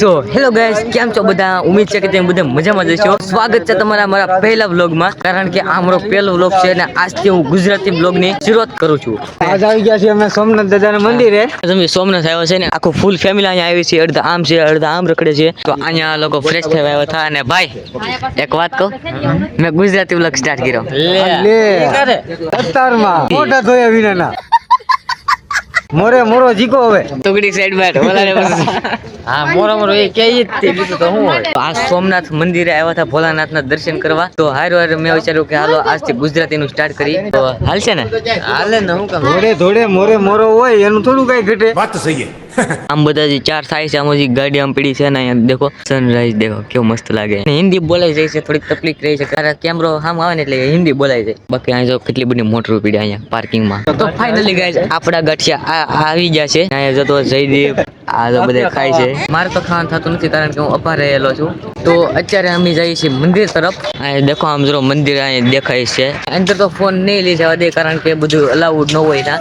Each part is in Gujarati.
સો હેલો ગાઈસ કેમ છો બધા? ઉમેદ છે કે તમે બધા મજામાં જશો સ્વાગત છે તમારા મારા પહેલા વ્લોગમાં કારણ કે આ મારો પહેલો વ્લોગ છે અને આજથી હું ગુજરાતી વ્લોગની શરૂઆત કરું છું. આજ આવી ગયા છીએ અમે સોમનાથ દાદાના મંદિરે. તમે સોમનાથ આવ્યો છે ને આખું ફૂલ ફેમિલી અહીંયા આવી છે અડધા આમ છે અડધા આમ રખડે છે. તો અહીંયા લોકો ફ્રેશ થવા આવ્યા હતા અને ભાઈ એક વાત કહું મેં ગુજરાતી વ્લોગ સ્ટાર્ટ કર્યો. લે. અત્યારમાં મોટા ધોયા વિનાના. મોરે મોરો જીકો હવે. ટુકડી સાઈડમાં ભોલાને હા મોરો મોરો એ કે ઈ તે બીજું તો હું હોય. આ સોમનાથ મંદિરે આવ્યા હતા ભોલાનાથના દર્શન કરવા. તો હાર વાર મેં વિચાર્યું કે હાલો આજથી ગુજરાતી નું સ્ટાર્ટ કરી. તો હાલશે ને? હાલે ને હું કામ? ધોડે ધોડે મોરે મોરો હોય એનું થોડું કઈ ઘટે. વાત સહી આમ બધા જે ચાર થાય છે, આમ હજી ગાડી આમ પડી છે ને અહીંયા, દેખો સનરાઈઝ દેખો, કેવો મસ્ત લાગે. હિન્દી બોલાઈ જાય છે, થોડીક તકલીફ રહી છે, કારણ કેમેરો આમ આવે ને એટલે હિન્દી બોલાઈ જાય. બાકી અહીંયા જો કેટલી બધી મોટરો પડી અહીંયા પાર્કિંગમાં તો ફાઇનલી ગાય આપણા ગઠિયા આવી ગયા છે. અહીંયા જતો જયદીપ, આ તો બધા ખાય છે. મારે તો ખાવાનું થતું નથી, કારણ કે હું અપા રહેલો છું. તો અત્યારે અમે જઈએ છીએ મંદિર તરફ. અહીંયા દેખો, આમ જરો મંદિર અહીંયા દેખાય છે. અંદર તો ફોન નહીં લઈ જવા દે, કારણ કે બધું અલાઉડ ન હોય ના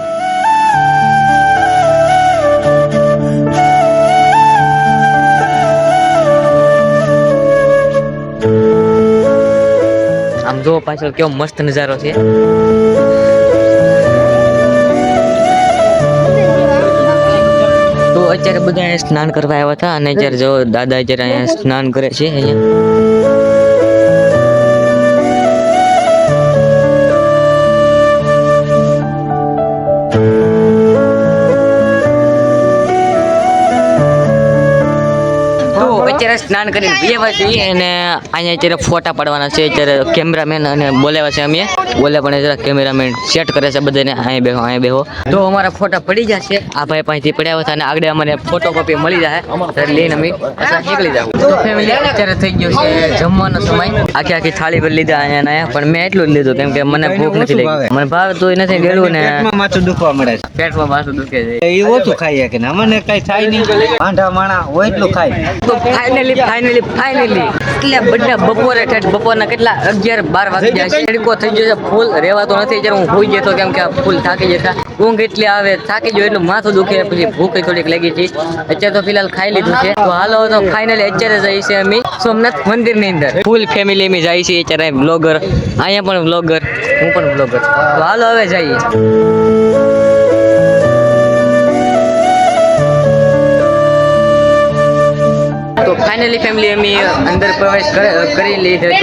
જો પાછળ કેવો મસ્ત નજારો છે. તો અત્યારે બધા સ્નાન કરવા આવ્યા હતા અને અત્યારે જો દાદા અત્યારે અહીંયા સ્નાન કરે છે અહીંયા. અત્યારે સ્નાન કરીને બેવા છીએ અને અહીંયા અત્યારે ફોટા પાડવાના છે. અત્યારે કેમેરામેન અને બોલાવ્યા છે અમે. બોલે પણ જરા કેમેરામેન સેટ કરે છે બધાને. અહીં બેહો અહીં બેહો. તો અમારા ફોટા પડી જશે આ ભાઈ પાસેથી પડ્યા હતા અને આગળ અમને ફોટો કોપી મળી જાય. ત્યારે લઈને અમે નીકળી જાવ તો ફેમિલી અત્યારે થઈ ગયો છે જમવાનો સમય. આખી આખી થાળી પર લીધા અહીંયા અહીંયા. પણ મેં એટલું જ લીધું કેમ કે મને ભૂખ નથી લાગી. મને ભાવ તો નથી ગયેલું ને માથું દુખવા મળે છે. પેટમાં માથું દુખે છે. એ ઓછું ખાઈએ કે અમને કઈ થાય નહીં. પાંઢા માણા હોય એટલું ખાય. તો ફાઇનલી ફાઇનલી ફાઇનલી એટલે બધા બપોરે ઠેઠ બપોરના કેટલા? અગિયાર બાર વાગી જાય છે. તડકો થઈ ગયો છે. ફૂલ રહેવાતો નથી. જ્યારે હું હોઈ જતો કેમ કે ફૂલ થાકી જતા ઊંઘ એટલી આવે થાકી ગયો એટલું માથું દુખે પછી ભૂખ થોડીક લાગી છે. અત્યારે તો ફિલહાલ ખાઈ લીધું છે. તો હાલો તો ફાઇનલી અત્યારે જઈએ છીએ અમે સોમનાથ મંદિરની અંદર. ફૂલ ફેમિલી અમે જાય છે અત્યારે બ્લોગર અહીંયા પણ બ્લોગર હું પણ બ્લોગર તો હાલો હવે જઈએ. તો ફાઇનલી ફેમિલી અમે અંદર પ્રવેશ કરી લીધો છે.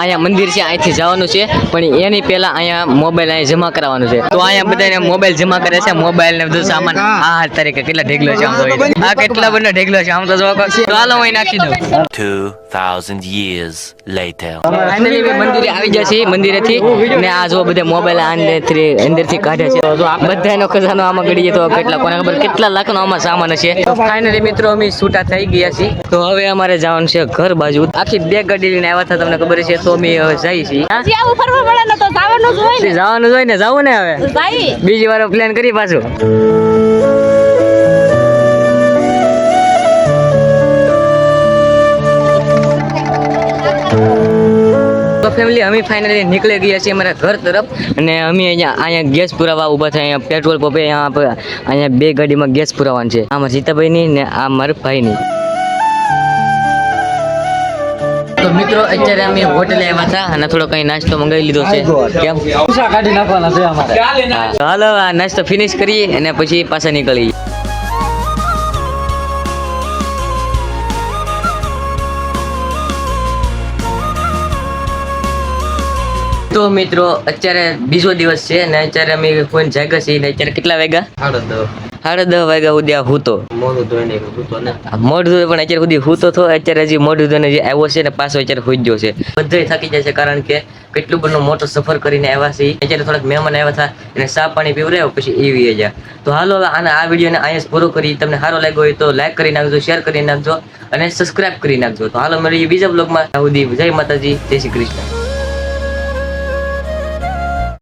અહીંયા મંદિર છે, અહીંથી જવાનું છે, પણ એની પહેલા અહીંયા મોબાઈલ અહીંયા જમા કરાવવાનું છે. તો અહીંયા બધાને મોબાઈલ જમા કરે છે, મોબાઈલ ને બધું સામાન. આ તરીકે કેટલા ઢેગલો છે આમ તો આ કેટલા બધો ઢેગલો છે આમ તો તો હાલો અહીં નાખી દઉં. 2,000 years later. મંદિરે આવી છીએ મંદિરેથી. ને આ જો બધા મોબાઈલ અંદરથી અંદરથી કાઢે છે. તો જો આ બધાનો ખજાનો આમાં ગડીએ તો કેટલા કોને ખબર કેટલા લાખનો આમાં સામાન છે ફાઇનલી મિત્રો અમે છૂટા થઈ ગયા છીએ. તો હવે અમારે જવાનું છે ઘર બાજુ. આખી બે ગાડી લઈને આવ્યા હતા તમને ખબર છે તો અમે હવે જઈએ છીએ. આવું ફરવા મળે ને તો જવાનું જ હોય ને. જવાનું જ ને જવું ને હવે. બીજી વાર પ્લાન કરી પાછું. ફેમિલી અમે ફાઇનલી નીકળી ગયા છીએ અમારા ઘર તરફ. અને અમે અહીંયા અહીંયા ગેસ પુરાવા ઊભા થયા. અહીંયા પેટ્રોલ પંપે અહીંયા અહીંયા બે ગાડીમાં ગેસ પુરાવાનું છે. આમાં જીતાભાઈની ને આ મારા ભાઈની. તો મિત્રો અત્યારે અમે હોટેલે આવ્યા હતા અને થોડો કઈ નાસ્તો મંગાવી લીધો છે. કેમ? કાઢી નાખવાના છે. હાલો આ નાસ્તો ફિનિશ કરીએ અને પછી પાછા નીકળીએ. તો મિત્રો અત્યારે બીજો દિવસ છે ને અત્યારે અમે ફોન જાગ્યા છીએ ને અત્યારે કેટલા વાગ્યા? સાડા દસ. વાગ્યા સુધી આ હૂતો. મોઢું ધોઈને હૂતો ને. મોઢું ધોઈને પણ અત્યારે સુધી હૂતો થો અત્યારે હજી મોઢું ધોઈને જે આવ્યો છે ને પાછો અત્યારે હુઈ ગયો છે. બધે થાકી જાય છે કારણ કે કેટલું બધું મોટો સફર કરીને આવ્યા છે અત્યારે થોડાક મહેમાન આવ્યા હતા એને ચા પાણી પીવડાવ્યો પછી એવી ગયા. તો હાલો હવે આના આ વિડીયોને અહીંયા પૂરો કરી. તમને સારો લાગ્યો હોય તો લાઈક કરી નાખજો શેર કરી નાખજો અને સબસ્ક્રાઇબ કરી નાખજો. તો હાલો મળીએ બીજા બ્લોગમાં સુધી જય માતાજી જય શ્રી કૃષ્ણ.